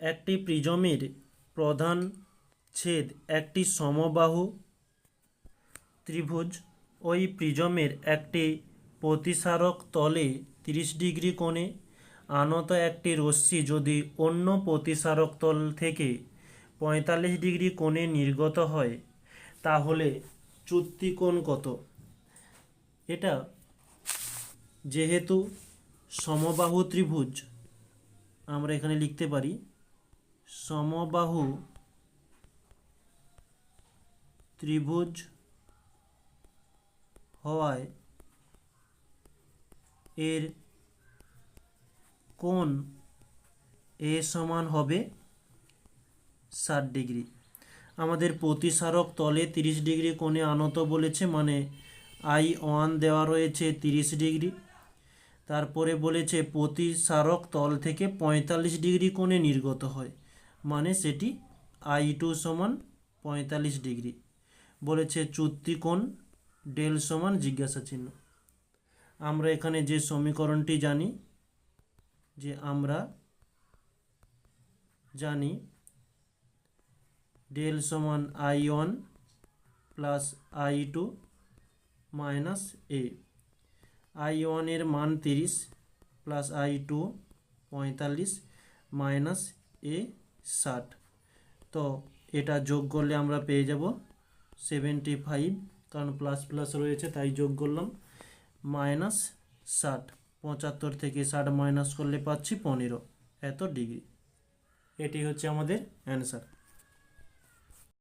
একটি প্রিজমের প্রধান ছেদ একটি সমবাহু ত্রিভুজ। ওই প্রিজমের একটি প্রতিসারক তলে তিরিশ ডিগ্রি কোণে আনত একটি রশ্মি যদি অন্য প্রতিসারক তল থেকে পঁয়তাল্লিশ ডিগ্রি কোণে নির্গত হয়, তাহলে চুক্তি কোণ কত? এটা যেহেতু সমবাহু ত্রিভুজ, আমরা এখানে লিখতে পারি সমবাহু ত্রিভুজ হওয়ায় এর কোণ এ সমান হবে ষাট ডিগ্রি। আমাদের প্রতিসারক তলে তিরিশ ডিগ্রি কোণে আনত বলেছে মানে আই ওয়ান দেওয়া রয়েছে তিরিশ ডিগ্রি। তারপরে বলেছে, প্রতিসারক তল থেকে পঁয়তাল্লিশ ডিগ্রি কোণে নির্গত হয়। মানে সেটি আই টু সমান পঁয়তাল্লিশ ডিগ্রি। বলেছে চুক্তিকোণ ডেল সমান জিজ্ঞাসা চিহ্ন। আমরা এখানে যে সমীকরণটি জানি, যে আমরা জানি ডেল সমান I one plus I two minus A I ওয়ানের মান তিরিশ প্লাস আই টু পঁয়তাল্লিশ মাইনাস এ ষাট। তো এটা যোগ করলে আমরা পেয়ে যাব সেভেন্টি ফাইভ, কারণ প্লাস প্লাস রয়েছে, তাই যোগ করলাম মাইনাস ষাট। পঁচাত্তর থেকে ষাট মাইনাস করলে পাচ্ছি পনেরো। এত ডিগ্রি। এটি হচ্ছে আমাদের অ্যান্সার